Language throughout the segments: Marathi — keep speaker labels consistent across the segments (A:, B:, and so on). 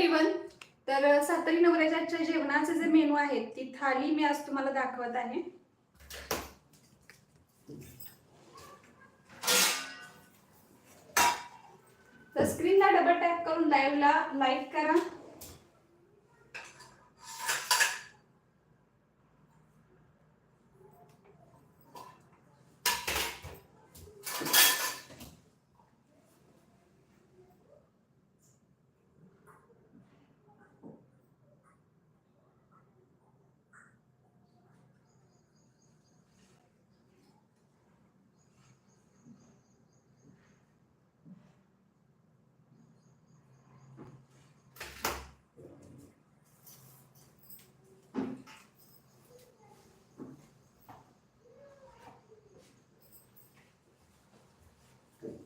A: एव्हरीवन तर सातारी नवऱ्याच्या जेवणाचे जे मेनू आहेत ती थाली मी आज तुम्हाला दाखवत आहे. तर स्क्रीनला डबल टॅप करून लाईव्हला लाईक करा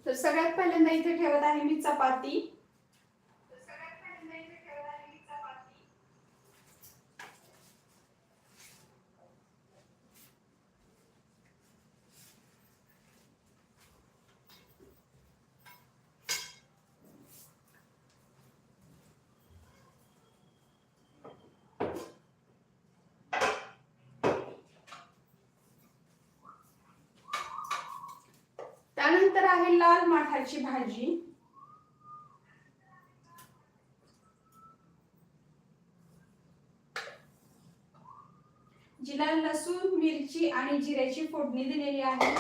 A: तर सगळ्यात पहिल्यांदा इथे ठेवत आहे मी चपाती त्यानंतर आहे लाल माठाची भाजी. जिला लसूण मिरची आणि जिऱ्याची फोडणी दिलेली आहे.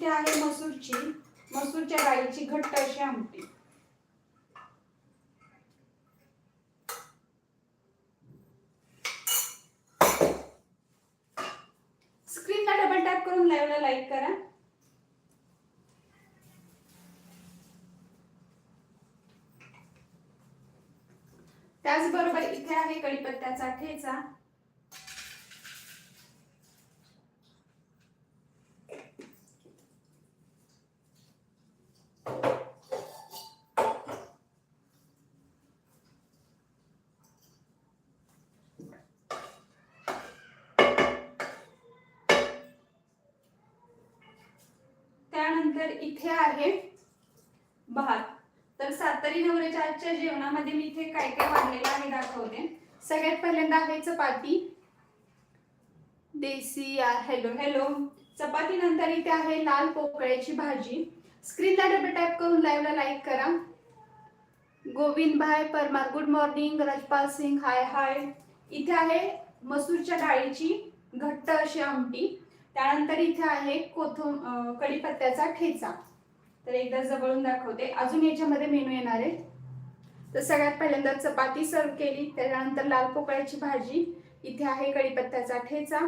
A: त्यानंतर आहे मसूरची. मसूरच्या डाळीची घट्ट अशी आमटी. स्क्रीनला डबल टॅप करून लाईव्हला लाईक करा. त्याचबरोबर इथे आहे कढीपत्त्याचा ठेचा त्यानंतर इथे आहे. भात तर सातारी नवऱ्याच्या आजच्या जेवणामध्ये मी इथे काय काय वाढलेलं आहे दाखवते. सगळ्यात पहिल्यांदा आहे चपाती. देसी हॅलो. हॅलो. चपाती नंतर इथे आहे लाल पोकळ्याची भाजी. स्क्रीनला डबल टॅप करून लाईव्हला लाईक करा. Govind bhai Parmar good morning Rajpal Singh hi hi इथे आहे मसूरच्या डाळीची घट्ट अशी आमटी. त्यानंतर इथे आहे कोथम कढीपत्त्याचा ठेचा. तर एकदा जवळून दाखवते. अजून याच्यामध्ये मेनू येणार आहे तर सगळ्यात पहिल्यांदा चपाती सर्व केली. त्याच्यानंतर लाल पोकळ्याची भाजी. इथे आहे कढीपत्त्याचा ठेचा.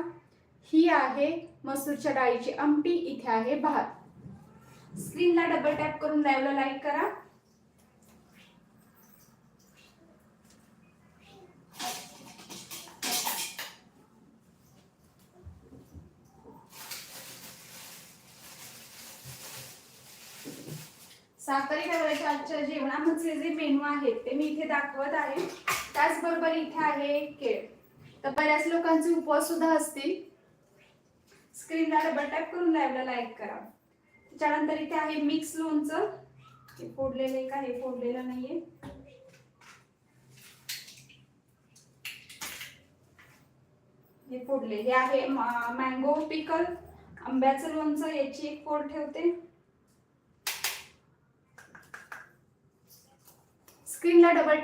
A: ही आहे मसूरच्या डाळीची आमटी. इथे आहे भात. स्क्रीनला डबल टॅप करून लाईव्हला लाईक करा. सातारी नगराच्या आजच्या जेवणामध्ये जे मेनू आहेत ते मी इथे दाखवत आहे. त्याचबरोबर इथे आहे केळ. तर बऱ्याच लोकांचे उपवास सुद्धा असतील. स्क्रीनला डबल टॅप करून लाईव्हला लाईक करा. त्याच्यानंतर इथे आहे मिक्स लोणचं. हे फोडलेलं आहे का हे फोडलेलं नाहीये. हे फोडले. हे आहे मँगो पिकल आंब्याचं लोणचं याची एक फोड ठेवते. स्क्रीनला डबल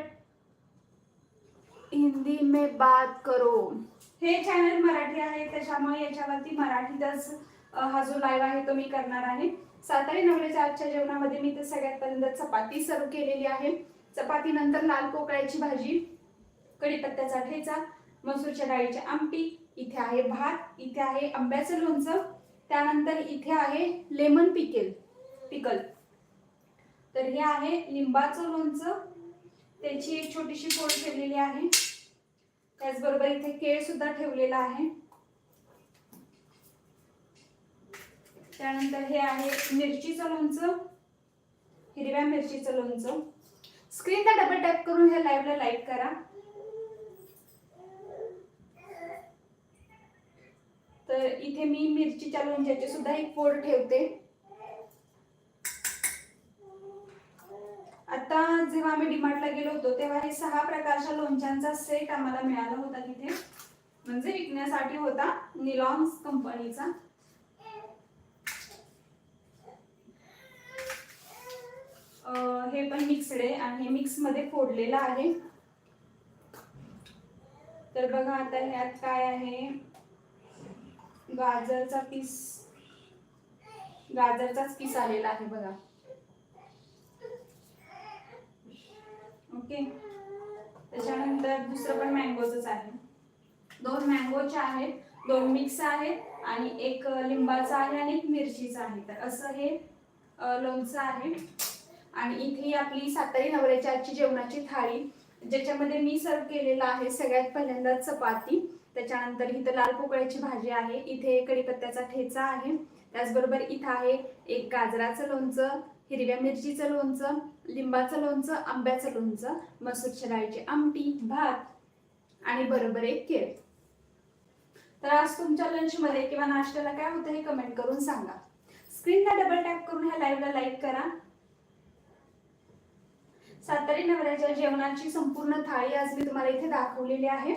A: हिंदी में बात करो. हे चॅनल मराठी आहे त्याच्यामुळे याच्यावरती मराठीतच हा जो लाईव्ह आहे तो मी करणार आहे. सातारी नवऱ्याच्या आजच्या जेवणामध्ये मी तर सगळ्यात पहिल्यांदा चपाती सर्व केलेली आहे. चपाती नंतर लाल पोकळ्याची भाजी कढीपत्त्याचा ठेचा मसूरच्या डाळीची आमटी इथे आहे भात इथे आहे आंब्याचं लोणचं त्यानंतर इथे आहे लेमन पिकेल पिकल. तर हे आहे लिंबाचं लोणचं त्याची एक छोटीशी पोळ ठेवलेली आहे. त्याचबरोबर इथे केळ सुद्धा ठेवलेला आहे. त्यानंतर हे आहे मिरचीचं लोणचं. हिरव्या हिरव्या मिरचीचं लोणचं. स्क्रीनला डबल टॅप करून ह्या लाईव्हला लाईक करा. तर इथे मी मिरचीच्या लोणच्याची सुद्धा एक फोड ठेवते. आता जेव्हा आम्ही डिमार्टला गेलो होतो तेव्हा हे सहा प्रकारच्या लोणच्यांचा सेट आम्हाला मिळाला होता तिथे. म्हणजे विकण्यासाठी होता निलॉन्स कंपनीचा हे पण मिक्सड आहे आणि हे मिक्समध्ये फोडलेलं आहे. तर बघा आता ह्यात काय आहे? गाजरचा पीस गाजरचाच पीस आलेला आहे बघा. ओके. त्याच्यानंतर दुसरं पण मँगोचंच आहे. दोन मँगोचे आहेत दोन मिक्स आहेत आणि एक लिंबाचा आहे आणि एक मिरचीचा आहे. तर असं हे लोणचं आहे. आणि इथे ही आपली सातारी नवऱ्याच्या आजची जेवणाची थाळी. ज्याच्यामध्ये मी सर्व केलेलं आहे सगळ्यात पहिल्यांदा चपाती. त्याच्यानंतर इथं लाल पोकळ्याची भाजी आहे. इथे कडीपत्त्याचा ठेचा आहे. त्याचबरोबर इथं आहे एक गाजराचं लोणचं हिरव्या मिरचीचं लोणचं लिंबाचं लोणचं आंब्याचं लोणचं मसूरच्या डाळीची आमटी भात आणि बरोबर एक केळ. तर आज तुमच्या लंचमध्ये किंवा नाश्त्याला काय होतं हे कमेंट करून सांगा. स्क्रीनला डबल टॅप करून ह्या लाईव्हला लाईक करा. सातारी नवऱ्याच्या जेवणाची संपूर्ण थाळी आज मी तुम्हाला इथे दाखवलेली आहे.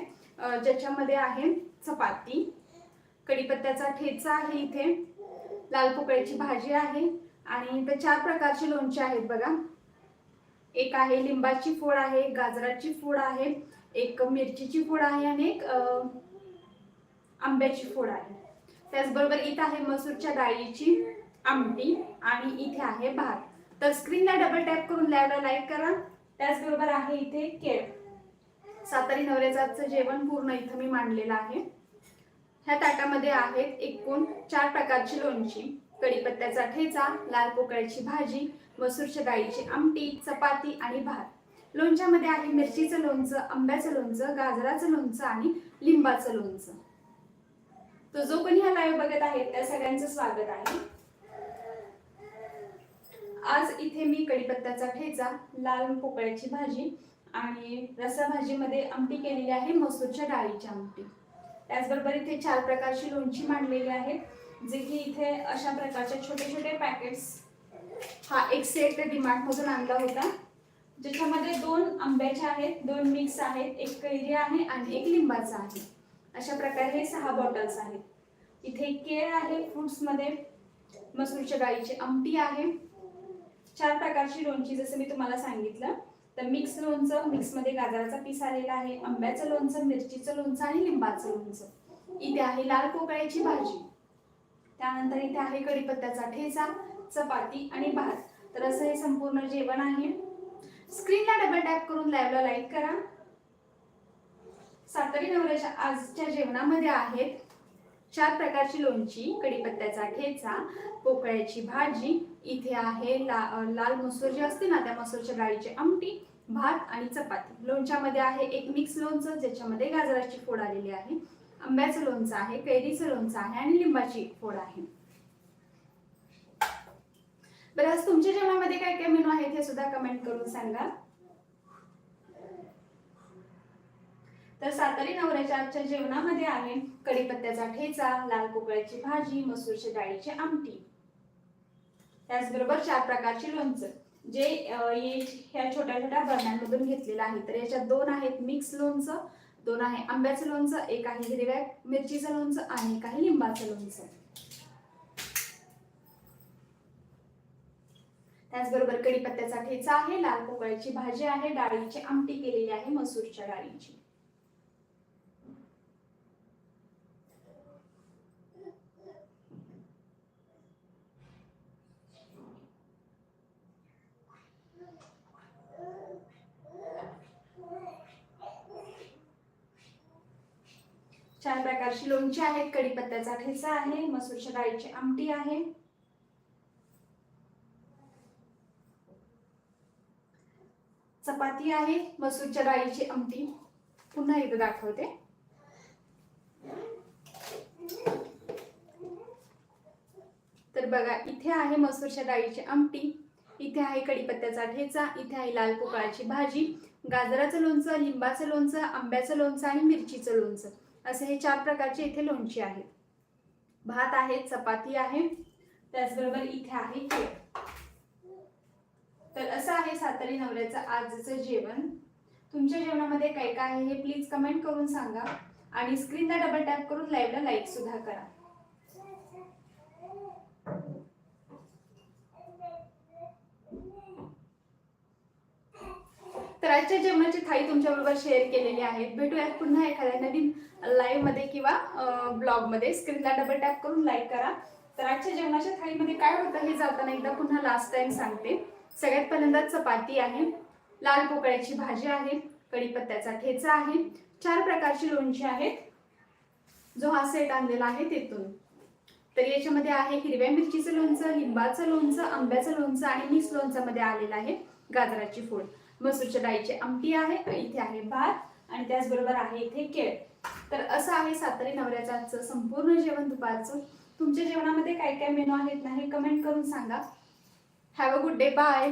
A: ज्याच्यामध्ये आहे चपाती कढीपत्त्याचा ठेचा आहे इथे लाल पोकळ्याची भाजी आहे आणि इथे चार प्रकारची लोणची आहेत बघा. एक आहे लिंबाची फोड आहे गाजराची फोड आहे एक मिरचीची फोड आहे आणि एक आंब्याची फोड आहे. त्याचबरोबर इथं आहे मसूरच्या डाळीची आमटी आणि इथे आहे भात. तर स्क्रीनला डबल टॅप करून लाईव्हला लाईक करा. त्याचबरोबर आहे इथे केळ. सातारी नवऱ्याचं जेवण पूर्ण इथं मी मांडलेलं आहे. ह्या ताटामध्ये आहेत एकूण चार प्रकारची लोणची. कढीपत्त्याचा ठेचा लाल पोकळ्याची भाजी मसूरच्या डाळीची आमटी चपाती आणि भात. लोणच्यामध्ये आहे मिरचीचं लोणचं आंब्याचं लोणचं गाजराचं लोणचं आणि लिंबाचं लोणचं. तो जो कोणी हा लाईव्ह बघत आहे त्या सगळ्यांचं स्वागत आहे. आज इथे मी कढीपत्त्याचा ठेचा लाल पोकळ्याची भाजी आणि रसा भाजीमध्ये आमटी केलेली आहे मसूरच्या डाळीची आमटी. त्याचबरोबर इथे चार प्रकारची लोणची मांडलेली आहेत जे की इथे अशा प्रकारचे छोटे छोटे पॅकेट्स हा एक सेट मधून आणला होता. ज्याच्यामध्ये दोन आंब्याचे आहेत दोन मिक्स आहेत एक कैरी आहे आणि एक लिंबाचा आहे. अशा प्रकारे हे सहा बॉटल्स आहेत. इथे केळ आहे फ्रुट्समध्ये मसूरच्या डाळीची आमटी आहे. चार प्रकारची लोणची जसं मी तुम्हाला सांगितलं. तर मिक्स लोणचं मिक्समध्ये गाजराचा पीस आलेला आहे आंब्याचं लोणचं मिरचीचं लोणचं आणि लिंबाचं लोणचं. इथे आहे लाल पोकळ्याची भाजी. त्यानंतर इथे आहे कढीपत्त्याचा ठेचा चपाती आणि भात. तर असं हे संपूर्ण जेवण आहे. स्क्रीनला डबल टॅप करून लाईव्हला लाईक करा. सातारी नवऱ्याच्या आजच्या जेवणामध्ये आहेत चार प्रकारची लोणची कढीपत्त्याचा ठेचा पोकळ्याची भाजी इथे आहे ला, लाल मसूर जे असते ना त्या मसूरच्या डाळीची आमटी भात आणि चपाती. लोणच्यामध्ये आहे एक मिक्स लोणचं ज्याच्यामध्ये गाजराची फोड आलेली आहे. आंब्याचं लोणचं आहे कैरीचं लोणचं आहे आणि लिंबाची फोड आहे. बरं आज तुमच्या जेवणामध्ये काय काय मेनू आहेत हे सुद्धा कमेंट करून सांगा. तर सातारी नवऱ्याच्या आजच्या जेवणामध्ये आहे कढीपत्त्याचा ठेचा लाल पोकळ्याची भाजी मसूरच्या डाळीची आमटी. त्याचबरोबर चार प्रकारची लोणचं. जे ह्या छोट्या छोट्या बरण्यांमधून घेतलेलं आहे. तर याच्यात दोन आहेत मिक्स लोणचं दोन आहे. आंब्याचं लोणचं एक आहे हिरव्या मिरचीचं लोणचं आणि एक आहे लिंबाचं लोणचं. त्याचबरोबर कढीपत्त्याचा ठेचा आहे लाल पोकळ्याची भाजी आहे डाळीची आमटी केलेली आहे मसूरच्या डाळीची. चार प्रकारची लोणची आहेत कढीपत्त्याचा ठेचा आहे मसूरच्या डाळीची आमटी आहे. चपाती आहे मसूरच्या डाळीची आमटी. पुन्हा एकदा दाखवते. तर बघा इथे आहे मसूरच्या डाळीची आमटी इथे आहे कढीपत्त्याचा ठेचा इथे आहे लाल पोकळाची भाजी गाजराचं लोणचं लिंबाचं लोणचं आंब्याचं लोणचं आणि मिरचीचं लोणचं. असे हे चार प्रकारचे इथे लोणची आहेत. भात आहे चपाती आहे त्याचबरोबर इथे आहे केळ. तर असं आहे सातारी नवऱ्याचं आजचं जेवण. तुमच्या जेवणामध्ये काय काय आहे हे प्लीज कमेंट करून सांगा आणि स्क्रीनला डबल टॅप करून लाईव्हला लाईक सुद्धा करा. तर आजच्या जेवणाची थाळी तुमच्याबरोबर शेअर केलेली आहे भेटूयात पुन्हा एखाद्या नवीन लाईव्हमध्ये किंवा ब्लॉगमध्ये स्क्रीनला डबल टॅप करून लाईक करा. तर आजच्या जेवणाच्या थाळीमध्ये काय होतं हे जाताना एकदा पुन्हा लास्ट टाइम सांगते. सगळ्यात पहिल्यांदा चपाती आहे. लाल पोकळ्याची भाजी आहे. कढीपत्त्याचा ठेचा आहे. चार प्रकारची लोणची आहेत. जो हा सेट आणलेला आहे तेथून. तर याच्यामध्ये आहे हिरव्या मिरचीचं लोणचं लिंबाचं लोणचं आंब्याचं लोणचं आणि मिक्समध्ये आलेलं आहे गाजराची फोड. मसूरच्या डाळीची आमटी आहे इथे आहे भात आणि त्याचबरोबर आहे इथे केळ. तर असं आहे सातारी नवऱ्याचं आजचं संपूर्ण जेवण दुपारचं. तुमच्या जेवणामध्ये काय काय मेनू आहेत ना हे कमेंट करून सांगा. Have a good day bye